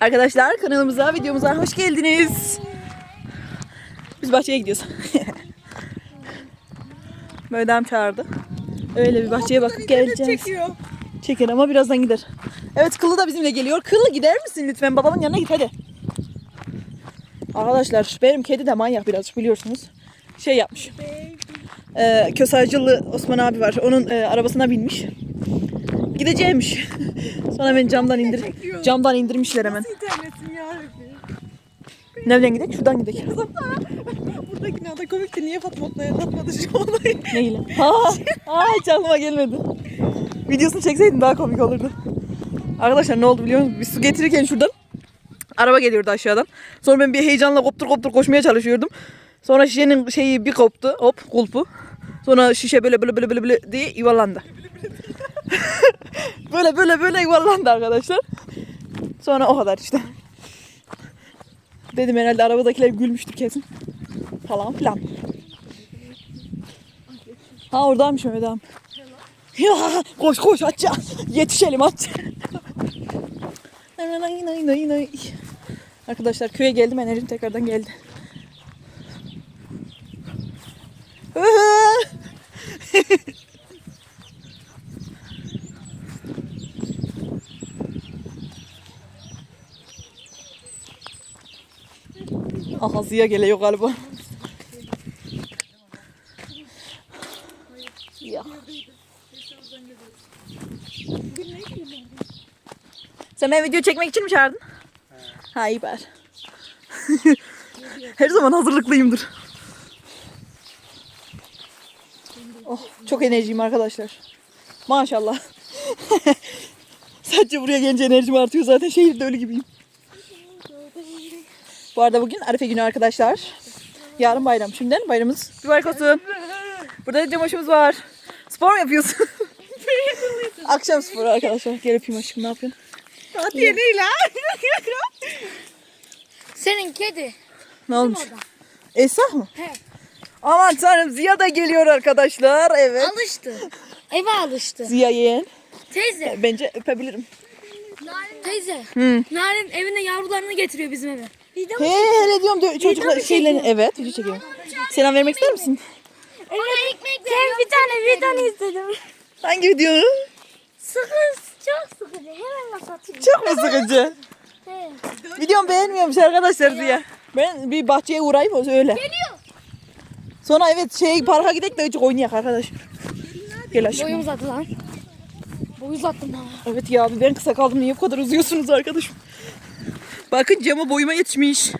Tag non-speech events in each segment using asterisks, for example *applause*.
Arkadaşlar kanalımıza, videomuza hoş geldiniz. Biz bahçeye gidiyoruz. *laughs* Mödem çağırdı. Öyle bir bahçeye bakıp geleceğiz. Çekiyor. Çeker ama birazdan gider. Evet Kıllı da bizimle geliyor. Kıllı gider misin lütfen? Babamın yanına git hadi. Arkadaşlar benim kedi de manyak biraz biliyorsunuz. Şey yapmış. Ee, Kösarcılı Osman abi var. Onun e, arabasına binmiş. Gideceğimiş. Sonra beni camdan indir camdan indirmişler hemen. İnternetim ya. Nereden gidelim? Şuradan gidelim. Buradaki ne komikti. Niye Fatma Otla'ya atmadı şu olayı? Neyle? Ha, ha, hiç aklıma gelmedi. Videosunu çekseydim daha komik olurdu. Arkadaşlar ne oldu biliyor musunuz? Biz su getirirken şuradan araba geliyordu aşağıdan. Sonra ben bir heyecanla koptur koptur koşmaya çalışıyordum. Sonra şişenin şeyi bir koptu. Hop kulpu. Sonra şişe böyle böyle böyle, böyle diye yuvarlandı. *laughs* böyle böyle böyle yuvarlandı arkadaşlar. Sonra o kadar işte. Dedim herhalde arabadakiler gülmüştür kesin. Falan filan. Ha oradaymış Mehmet ağam. Ya koş koş aç ya. Yetişelim nay. Arkadaşlar köye geldim enerjim tekrardan geldi. *laughs* Aha Ziya geliyor galiba. Ya. Sen beni video çekmek için mi çağırdın? Ha iyi bari. *laughs* Her zaman hazırlıklıyımdır. Oh, çok enerjiyim arkadaşlar. Maşallah. *laughs* Sadece buraya gelince enerjim artıyor zaten şehirde ölü gibiyim. Bu arada bugün Arife günü arkadaşlar. Yarın bayram. Şimdiden bayramımız mübarek olsun. Burada da Cemoş'umuz var. Spor mu yapıyorsun? *laughs* Akşam sporu arkadaşlar. Gel öpeyim aşkım ne yapıyorsun? Hadi yeneyle. *laughs* Senin kedi. Ne olmuş? Esra mı? He. Aman tanrım Ziya da geliyor arkadaşlar. Evet. Alıştı. Eve alıştı. Ziya yeğen. Teyze. Bence öpebilirim. Teyze. Hı. Narin evine yavrularını getiriyor bizim eve. He hele diyorum dö- çocuklar şeylerin evet video çekiyor. Selam vermek ister misin? Evet. ekmek Ben bir tane vidan istedim. Hangi videonu? Sıkı, çok sıkıcı. Hemen satayım. Çok mu sıkıcı? He. Videomu beğenmiyormuş arkadaşlar Ziya. Ben bir bahçeye uğrayayım o öyle. Geliyor. Sonra evet şey parka gidelim de azıcık oynayak arkadaş. Gel aşkım. Boyum uzadı lan. Boy uzattım ha. Evet ya ben kısa kaldım niye bu kadar uzuyorsunuz arkadaşım? Bakın cama boyuma yetişmiş.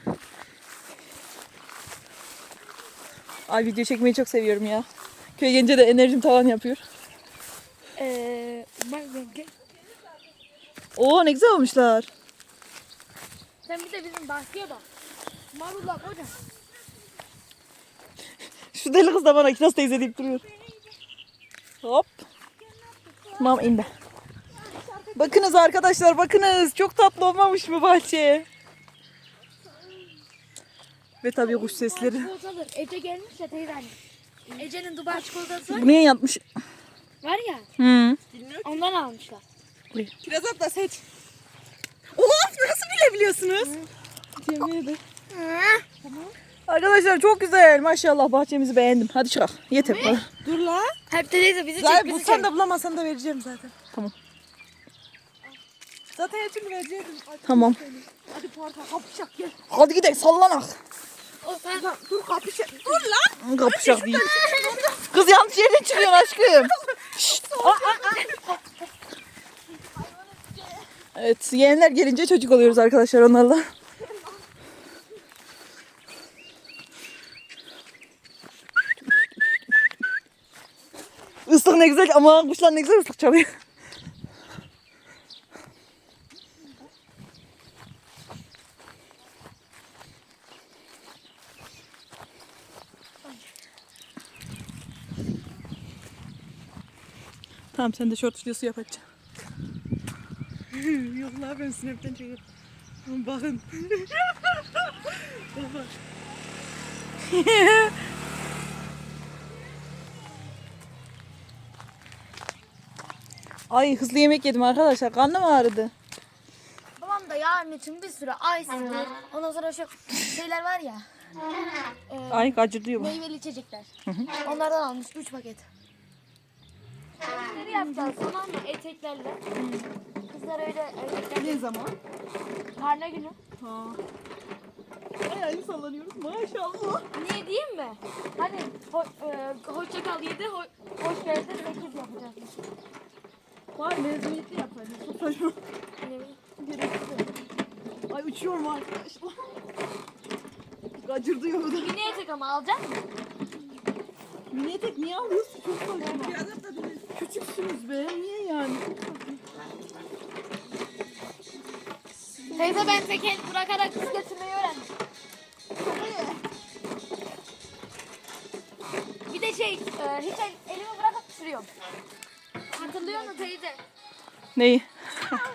Ay video çekmeyi çok seviyorum ya. Köye gelince de enerjim tavan yapıyor. Bak bak. Oo ne güzel olmuşlar. Sen bir de bizim bahçeye bak. Marullar hocam. Şu deli kız da bana Kiraz teyze deyip duruyor. Hop. Tamam in be. Bakınız arkadaşlar bakınız. Çok tatlı olmamış mı bahçe? Ve tabii kuş sesleri. Ece gelmiş ya teyze anne. Ece'nin Dubai çikolatası var. Bu niye yatmış? var ya. Hı. Ondan almışlar. Kiraz abla seç. Of nasıl bilebiliyorsunuz? Yemin ederim. Arkadaşlar çok güzel. Maşallah bahçemizi beğendim. Hadi çıkalım. Yeter. Dur la. Hep de bizi çek Zaten bulsan da bulamasan da vereceğim zaten. Tamam. Zaten vereceğim. Hadi, Tamam. hadi parka kapışak gel. Hadi gidelim sallanak. Sen Lan, dur kapışak. Dur lan. Kapışak değil. Kız yanlış yerden çıkıyorsun aşkım. Şşt. Aa, aa, aa. Evet yeğenler gelince çocuk oluyoruz arkadaşlar onlarla. Islık ne güzel ama kuşlar ne güzel ıslık çalıyor. Tamam sen de short videosu yap hadi. *laughs* Yok la ben snap'ten çekiyorum. Bakın. *laughs* Bak bak. *laughs* Ay hızlı yemek yedim arkadaşlar. Karnım ağrıdı. babam da yarın için bir sürü ice'dir. Ondan sonra şu şeyler var ya. e, Ay gacır diyor bu. meyveli içecekler. Onlardan almış 3 paket. Kendini yapacağız tamam mı? Eteklerle. Kızlar öyle erkekler. Ne zaman? Karne günü. Ha. Ay ay sallanıyoruz maşallah. Ne diyeyim mi? Hani ho, e, hoşça kal 7, ho, hoş geldin 8 yapacağız. Var mezuniyetli yaparız. Çok saçma. Ne bileyim. Ay uçuyorum arkadaşlar. Da. Mini etek ama alacak mısın? Mini etek niye alıyorsun? Çok saçma. Küçüksünüz be. Niye yani? Teyze ben teken bırakarak kız getirmeyi öğrendim. Bir de şey, e, hiç el- elimi bırakıp sürüyorum. Hatırlıyor musun teyze? Neyi?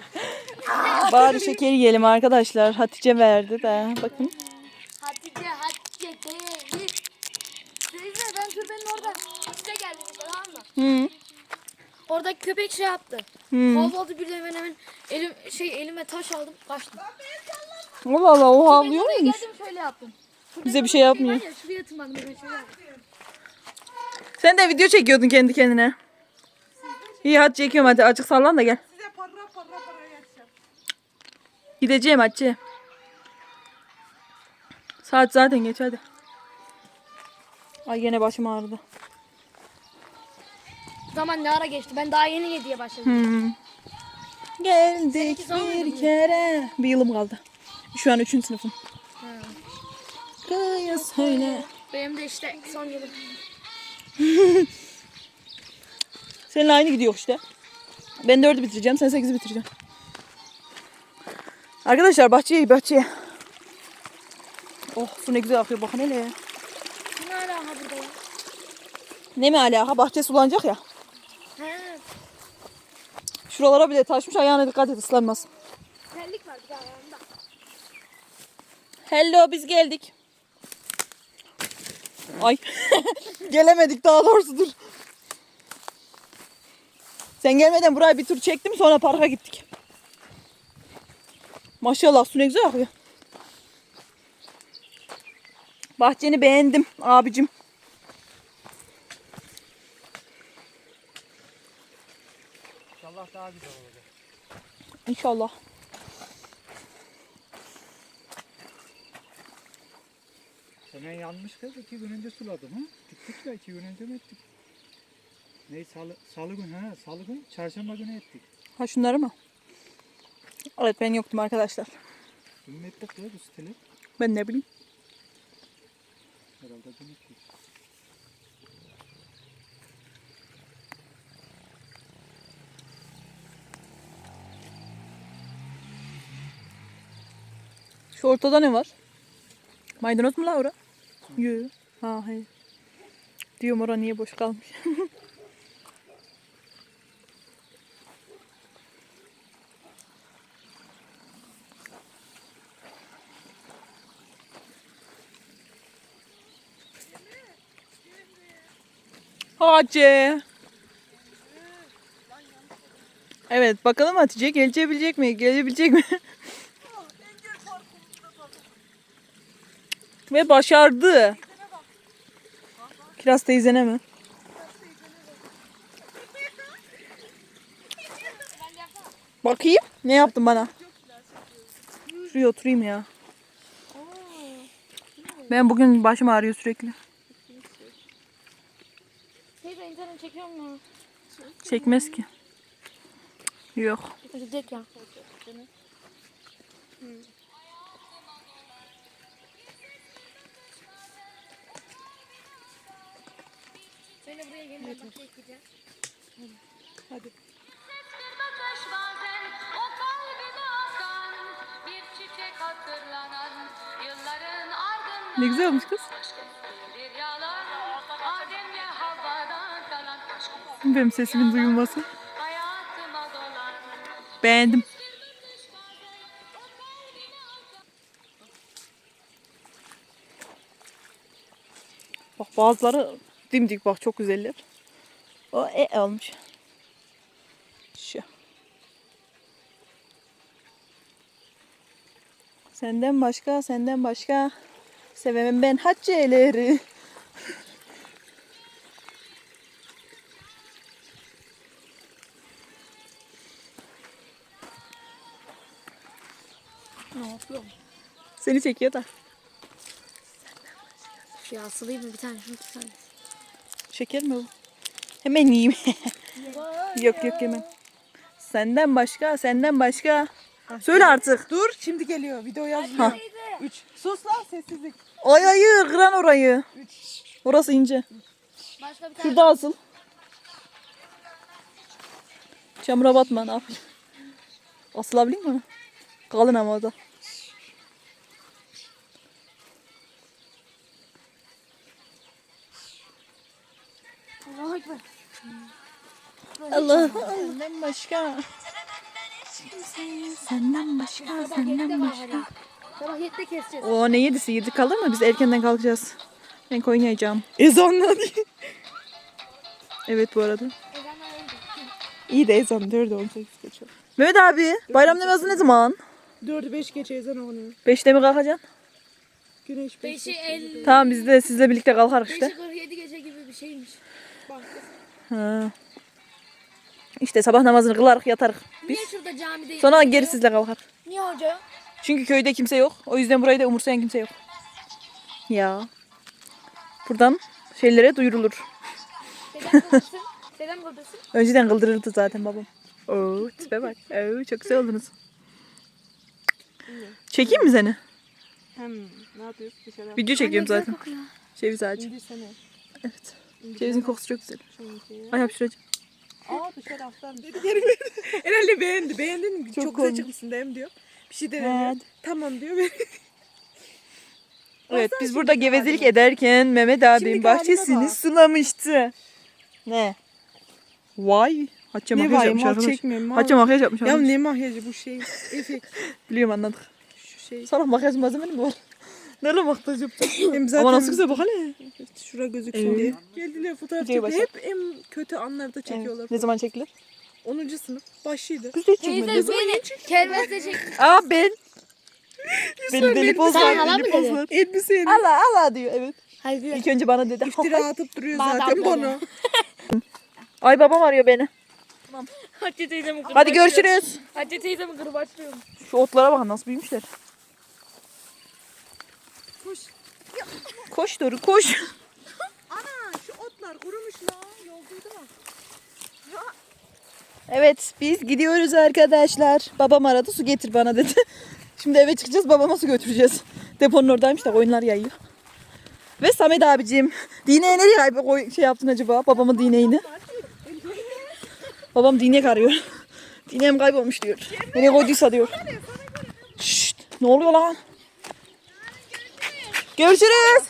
*laughs* Bari şeker yiyelim arkadaşlar. Hatice verdi de. Bakın. Hatice, Hatice, teyze. Teyze ben köpeğin orada size geldim işte tamam mı? Hı. Oradaki köpek şey yaptı. Hı. Kovaladı bir de hemen hemen elim, şey, elime taş aldım kaçtım. Allah Allah o Ben havlıyor muymuş? geldim şöyle yaptım. Bize bir şey yapmıyor. Ya, şuraya tırmandım hemen şöyle yaptım. Sen de video çekiyordun kendi kendine. İyi hadi çekiyorum hadi açık sallan da gel. Size para para para yatacağım. Gideceğim Hatice. Saat zaten geç hadi. Ay gene başım ağrıdı. Zaman ne ara geçti? Ben daha yeni yediye başladım. Hmm. Geldik Seninki son muydu? bir kere. Bir yılım kaldı. Şu an üçüncü sınıfım. Kaya söyle. Benim de işte son yılım. *laughs* Seninle aynı gidiyor işte. Ben dördü bitireceğim. Sen sekizi bitireceksin. Arkadaşlar bahçeye bahçeye. Oh su ne güzel akıyor. Bakın hele. Ne ara ha burada ya? Ne mi alaka? Bahçe sulanacak ya. Şuralara bile taşmış. Ayağına dikkat et ıslanmasın. Terlik var bir daha yanında. Hello biz geldik. Ay. *laughs* Gelemedik daha doğrusu dur. Sen gelmeden burayı bir tur çektim sonra parka gittik. Maşallah su ne güzel akıyor. Bahçeni beğendim abicim. Daha güzel olacak. İnşallah. Semen yanmış kız iki gün önce suladım ha. Diktik ya iki gün önce mi ettik? Ne salı, salı gün ha salı gün çarşamba günü ettik. Ha şunları mı? Evet ben yoktum arkadaşlar. Dün mü ettik ya bu stili? Ben ne bileyim. Herhalde dün ettik. Şu ortada ne var? Maydanoz mu la ora? Yok. Ha hayır. Diyorum ora niye boş kalmış. *laughs* Hacı. Evet bakalım Hatice gelebilecek mi? Gelebilecek mi? *laughs* Ve başardı. Kiraz teyzene mi? Bakayım. Ne yaptın bana? Şuraya oturayım ya. Ben bugün başım ağrıyor sürekli. Teyze internet çekiyor mu? Çekmez ki. Yok. Gidecek ya. Kalbine akan bir çiçek hatırlanan yılların ardından Ne güzel olmuş kız. Benim sesimin duyulması. Beğendim. Bak bazıları dimdik bak çok güzeller. O e almış. Şu. Senden başka, senden başka. Sevemem ben hacceleri. Ne yapıyorum? Seni çekiyor da. Şu asılayım mı bir tane şunu tutsana. Şeker mi bu? Hemen yiyeyim. *laughs* yok yok yemem. Senden başka, senden başka. Söyle artık. Dur şimdi geliyor. Video yazmıyor. Ha. 3. Sus lan sessizlik. Ay hayır, kıran orayı. Orası ince. Başka bir tane. Şurada asıl. Çamura batma ne yapayım. Asılabilir mi? Kalın ama o da. Allahu Ekber. Allah. Senden başka. Senden başka, yedide başka. Sabah yedide keseceğiz. O ne yedisi? Yedi kalır mı? Biz erkenden kalkacağız. Ben koyun yiyeceğim. Ezanla diye. Evet bu arada. İyi de ezan 4'e 18 geçiyor. Mehmet abi bayram namazı ne zaman? 4'ü 5 geçe ezan okunuyor. Beşte mi kalkacaksın? Güneş 5. Beşi el. Tamam biz de sizle birlikte kalkarız işte. 47 gece gibi bir şeymiş. Ha. İşte sabah namazını kılarız yatarız. Biz. Niye şurada camide? Sonra geri sizle kalkar. Niye hoca? Çünkü köyde kimse yok. O yüzden burayı da umursayan kimse yok. Ya. Buradan şeylere duyurulur. Dedem kıldırsın. *laughs* Dedem kıldırsın. Önceden kıldırırdı zaten babam. Oo, tipe bak. Oo, çok güzel oldunuz. Çekeyim mi seni? Hem ne? Bir şeyler. Video çekiyorum Anne, zaten. Ceviz ağacı. İndirsene. Evet. Cevizin kokusu çok güzel. Ay hapşıracağım. Aa dışarı aktarmış. *laughs* Herhalde beğendi. Beğendin mi? Çok, güzel komik. çıkmışsın mi diyor. Bir şey de Evet. Tamam diyor. *laughs* Evet Baksana biz burada şimdiki gevezelik haline. ederken Mehmet Şimdiki haline bahçesini bak. sulamıştı. Ne? Vay. Hatice ne makyaj var yapmış mal arkadaş. çekmiyorum. mal. Hatice makyaj yapmış Ya arkadaş. ne makyajı bu şey? Efekt. Biliyorum anladık. Şu şey. Sonra makyaj malzemeni mi var? Nerede makyaj yapacak? Hem *laughs* zaten Ama nasıl güzel bak hele. şura gözüksün Evet. diye. Geldiler fotoğraf Videoyu çekiyor. başlat. Hep en kötü anlarda çekiyorlar. Evet. Ne zaman çekilir? 10. sınıf başıydı. Biz de hiç Teyze çekmedik. beni kermeste çek. Aa ben. Beni deli poz Sen hala mı Deli dedin? var. Elbiseyle Allah Allah diyor evet. Hayır İlk önce bana dedi. iftira atıp duruyor Bana zaten abla *laughs* bana. Ay babam arıyor beni. Hatice teyzemi kırbaç. Hadi görüşürüz. Hatice teyzemi kırbaçlıyorum. Şu otlara bakın nasıl büyümüşler. Koş. Koş Doru koş. *laughs* Ana şu otlar kurumuş lan. Yolduydu bak. Evet biz gidiyoruz arkadaşlar. Babam aradı su getir bana dedi. *laughs* Şimdi eve çıkacağız babama su götüreceğiz. Deponun oradaymış da koyunlar yayıyor. Ve Samet abicim. Dineği nereye koy şey yaptın acaba? Babamın dineğini. Babam dinek arıyor. *laughs* Dineğim kaybolmuş diyor. Nereye koyduysa diyor. Şşt, ne oluyor lan? Görüşürüz.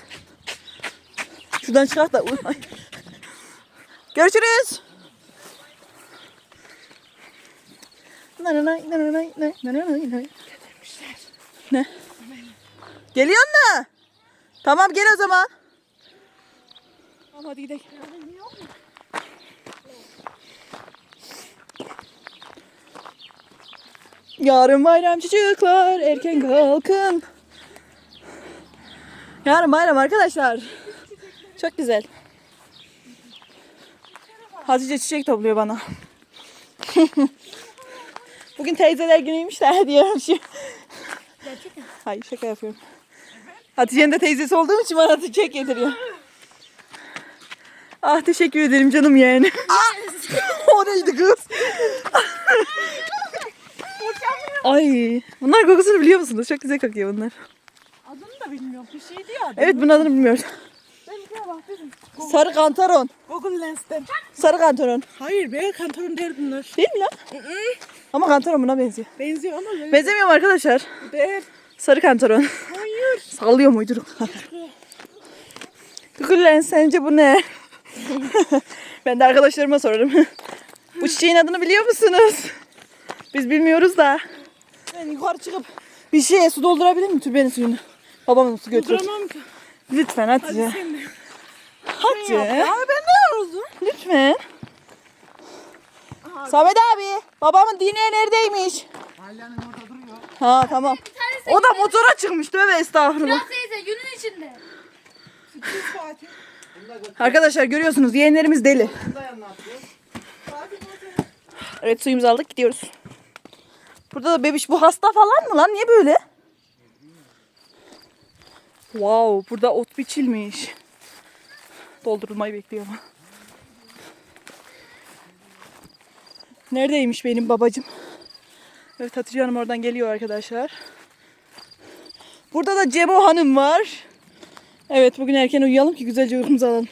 Şuradan çıkart da. Görüşürüz. Nananay, nananay, nay, nananay, nay. Ne? Geliyor mu? Tamam gel o zaman. Tamam hadi gidelim. Yarın bayram çocuklar erken kalkın. Yarın bayram arkadaşlar. Çok güzel. Hatice çiçek topluyor bana. *laughs* Bugün teyzeler günüymüş de hediye şey. Gerçekten. Hayır şaka yapıyorum. Hatice'nin de teyzesi olduğum için bana çiçek getiriyor. Ah teşekkür ederim canım yani. *laughs* o neydi kız? Ay bunlar kokusunu biliyor musunuz? Çok güzel kokuyor bunlar. Bilmiyorum. Bir şeydi ya. Evet bunun adını bilmiyoruz. Ben bir kere baktım. Sarı kantaron. Google Lens'ten. Sarı kantaron. Hayır be kantarın değil bunlar. Değil mi lan? Ama kantaron buna benziyor. Benziyor ama böyle Benzemiyor mu arkadaşlar? değil. Sarı kantaron. Hayır. Sallıyor muyduruk? Gülen *laughs* sence bu ne? *laughs* ben de arkadaşlarıma sorarım. *laughs* bu çiçeğin adını biliyor musunuz? Biz bilmiyoruz da. Ben yukarı çıkıp bir şeye su doldurabilir miyim türbenin suyunu? Babamın su götürür. Duramam ki. Lütfen Hatice. Sen de. Hatice. Aa ben ne oldum? Lütfen. Samet abi babamın dineği neredeymiş? Ailenin orada duruyor. Ha tamam. O da motora çıkmış tövbe estağfurullah. Biraz teyze günün içinde. Arkadaşlar görüyorsunuz yeğenlerimiz deli. Evet suyumuzu aldık gidiyoruz. Burada da bebiş bu hasta falan mı lan? Niye böyle? Wow burada ot biçilmiş. Doldurulmayı bekliyor ama. Neredeymiş benim babacım? Evet Hatice Hanım oradan geliyor arkadaşlar. Burada da Cemo Hanım var. Evet bugün erken uyuyalım ki güzelce uykumuzu alalım.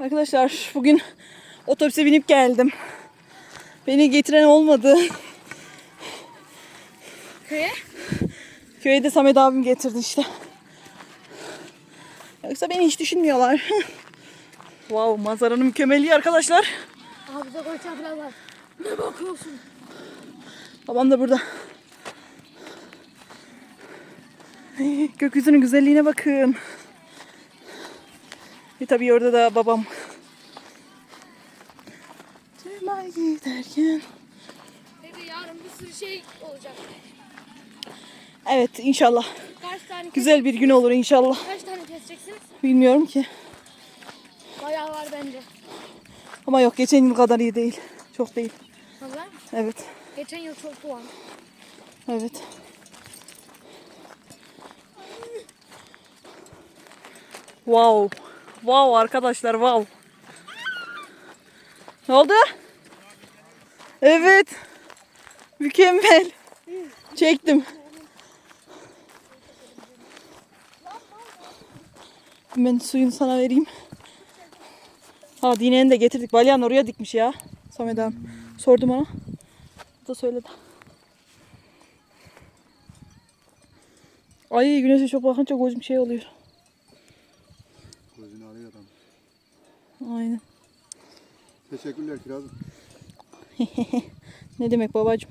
Arkadaşlar bugün otobüse binip geldim. Beni getiren olmadı. Köye? Köye de Samet abim getirdi işte. Yoksa beni hiç düşünmüyorlar. *laughs* wow manzaranın mükemmelliği arkadaşlar. Abi koy biraz var. Ne bakıyorsun? Babam da burada. Gökyüzünün güzelliğine bakın. Ve tabii orada da babam. Cemal giderken. Teyze yarın bir sürü şey olacak. Evet inşallah. Kaç tane Güzel bir gün olur inşallah. Kaç tane keseceksiniz? Bilmiyorum ki. Bayağı var bence. Ama yok geçen yıl kadar iyi değil. Çok değil. Vallahi Evet. geçen yıl çok puan. Evet. Wow. Wow arkadaşlar wow. Ne oldu? Evet. Mükemmel. Çektim. Ben suyunu sana vereyim. Ha dineni de getirdik. Balyan oraya dikmiş ya. Samet abi. Sordum ona. O da söyledi. Ay güneşe çok bakınca gözüm şey oluyor. Gözünü alıyor adam. Aynen. Teşekkürler Kirazım. *laughs* Ne demek babacığım?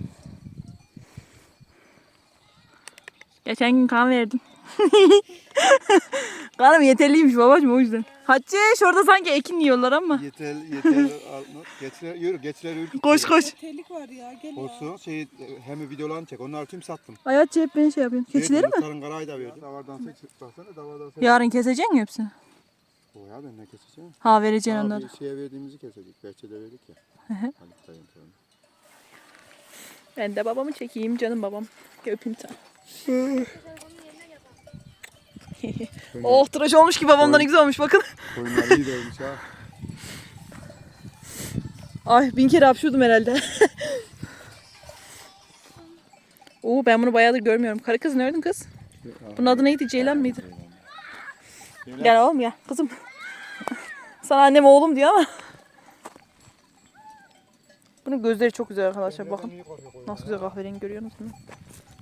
Geçen gün kan verdim. *laughs* Kanım yeterliymiş babacığım o yüzden. Hatice orada sanki ekin yiyorlar ama. Yeter, yeter, alma. Geçiler, yürü, geçiler yürü. Koş koş. Telik var ya gel ya. Olsun, şey, hem videolarını çek. Onları tüm sattım. Ay Hatice hep beni şey yapıyorsun. Keçileri mi? Sarın karayı da verdim. Davardan seç, baksana davardan seç. Yarın keseceksin mi hepsini? O ya ben ne keseceğim? Ha vereceksin Abi onları. şeye verdiğimizi kesecek. Bahçede verdik ya. Halit dayım falan. Ben de babamı çekeyim canım babam. Öpeyim sen. oh tıraş olmuş ki babamdan ne güzel olmuş bakın. Koyunlar iyi dövmüş ha. Ay bin kere hapşurdum herhalde. *laughs* Oo ben bunu bayağıdır görmüyorum. Karı kız nereden kız? Bunun adı neydi? Ceylan mıydı? Gel oğlum ya kızım. *laughs* Sana annem oğlum diyor ama. Bunun gözleri çok güzel arkadaşlar bakın. Nasıl güzel kahverengi görüyorsunuz mu?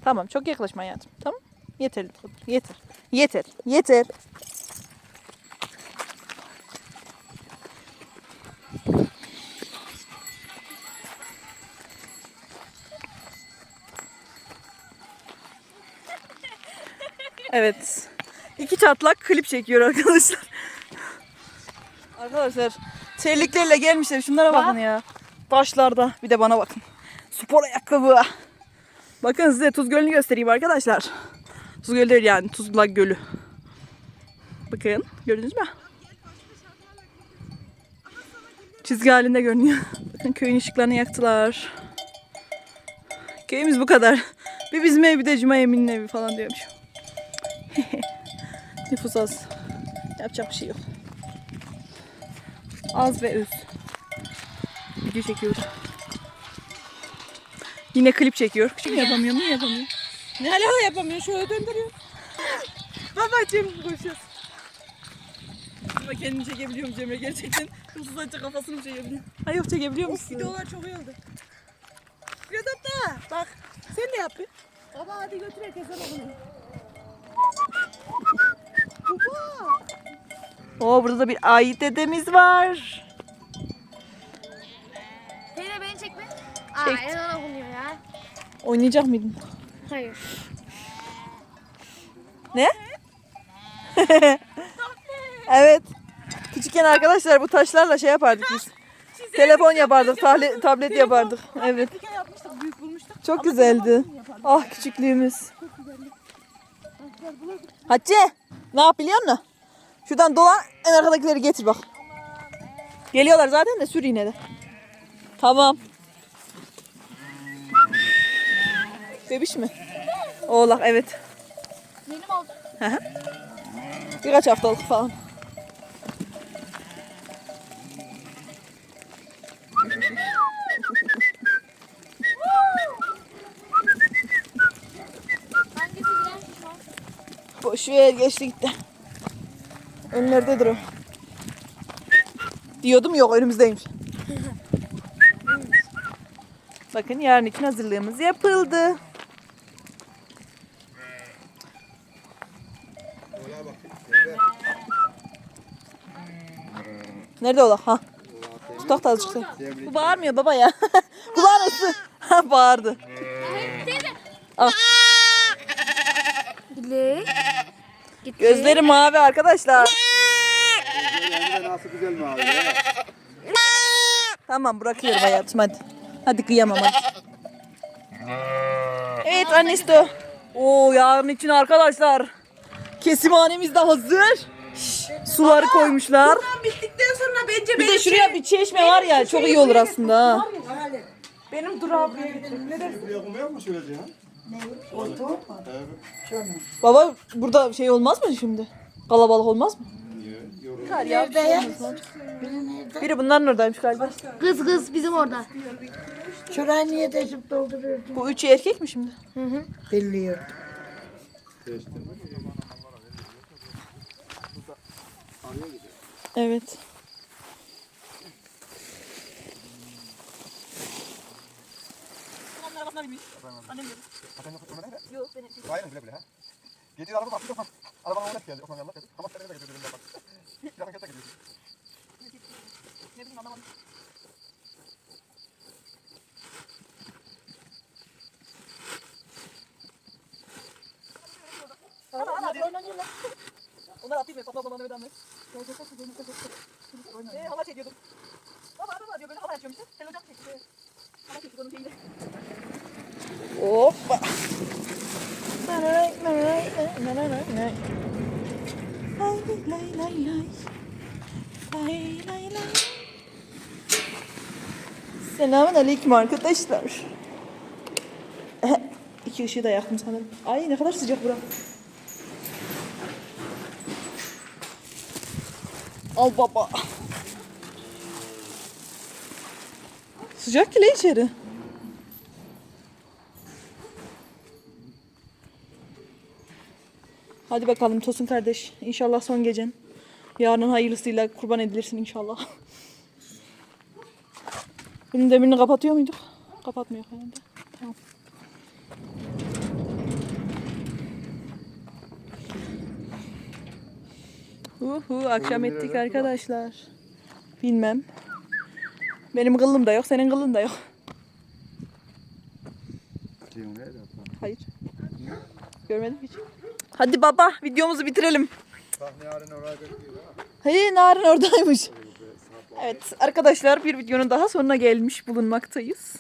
Tamam çok yaklaşma hayatım. Tamam. Yeter. Yeter. Yeter. Yeter. Evet. İki çatlak klip çekiyor arkadaşlar. Arkadaşlar terliklerle gelmişler. Şunlara bakın ya. Taşlarda. Bir de bana bakın. Spor ayakkabı. Bakın size Tuz Gölü'nü göstereyim arkadaşlar. Tuz Gölü yani. Tuzla Gölü. Bakın. Gördünüz mü? Çizgi halinde görünüyor. Bakın köyün ışıklarını yaktılar. Köyümüz bu kadar. Bir bizim ev bir de Cuma Emin'in evi falan diyormuş. *laughs* Nüfus az. Yapacak bir şey yok. Az ve öz. Video çekiyor. Yine klip çekiyor. Şimdi yapamıyorum. Niye yapamıyorum? Ne hala yapamıyor şöyle döndürüyor. Babacım koşuyoruz. Ama kendini çekebiliyorum Cemre gerçekten. Hırsız açı kafasını çekebiliyor. Ay yok çekebiliyor musun? Videolar çok iyi oldu. Vedat da bak sen de yap bir. Baba hadi götür herkese bakın. Baba. Oo burada da bir ayı dedemiz var. Teyze beni çekme. Aa Çektim. ezan okunuyor ya. Oynayacak mıydın? Hayır. Ne? *laughs* evet. Küçükken arkadaşlar bu taşlarla şey yapardık biz. Telefon yapardık, tablet, tablet yapardık. *laughs* Evet. Yapmıştık, büyük bulmuştuk. Çok güzeldi. Ah küçüklüğümüz. Hatice ne yap biliyor musun? Şuradan dolan en arkadakileri getir bak. Geliyorlar zaten de sür yine de. Tamam. Bebiş mi? Oğlak evet. Benim oldu. Hı hı. Birkaç haftalık falan. Boş ver geçti gitti. Önlerdedir o. Diyordum yok önümüzdeymiş. *laughs* Bakın yarın için hazırlığımız yapıldı. Nerede ola? Ha. Tutak da azıcık. Bu bağırmıyor baba ya. *laughs* Kulağın ısı. Ha bağırdı. Al. Bilek. Gözleri mavi arkadaşlar. Gözleri nasıl. Tamam bırakıyorum hayatım hadi. Hadi kıyamam hadi. Evet de. Oo yarın için arkadaşlar. Kesimhanemiz de hazır. Suları koymuşlar. Buradan bittikten sonra bence Bir benim de şuraya bir çeşme var ya çok iyi olur aslında ha. Benim durağı buraya koymuyor mu şöylece ha? Baba burada şey olmaz mı şimdi? Kalabalık olmaz mı? Nerede ya? Biri bunların oradaymış galiba. Kız kız bizim orada. Şurayı niye deşip dolduruyorsun? Bu üçü erkek mi şimdi? Biliyor. Evet. Bayram bile bile ha. Gece araba baktık ama arabanın oraya geldi. Osman yanına geldi. Ama sen de götürdüm bak. *laughs* Yakın kete gidiyorsun. Onlar atayım ya, topla zamanı ödenmez. Ee, hala çekiyordum. Baba araba diyor, böyle hala açıyorum işte. Sen hocam çekiyor. Hala çekiyor onun şeyiyle. Hoppa. Lay lay lay lay lay lay lay. Lay lay lay lay. Lay. Selamun aleyküm arkadaşlar. *laughs* İki ışığı da yaktım sanırım. Ay ne kadar sıcak bura. Al baba. Sıcak ki içeri. Hadi bakalım Tosun kardeş. İnşallah son gecen. Yarın hayırlısıyla kurban edilirsin inşallah. Bunun demirini kapatıyor muyduk? Kapatmıyor herhalde. Tamam. Uhu, akşam ettik arkadaşlar. Bilmem. Benim kıllım da yok, senin kıllın da yok. Hayır. Görmedim hiç. Hadi baba, videomuzu bitirelim. Hey, Narin oradaymış. Evet arkadaşlar bir videonun daha sonuna gelmiş bulunmaktayız.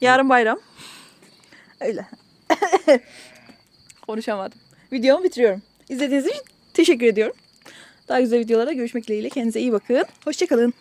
Yarın bayram. Öyle. *laughs* Konuşamadım. Videomu bitiriyorum. İzlediğiniz için teşekkür ediyorum. Daha güzel videolarda görüşmek dileğiyle. Kendinize iyi bakın. Hoşçakalın.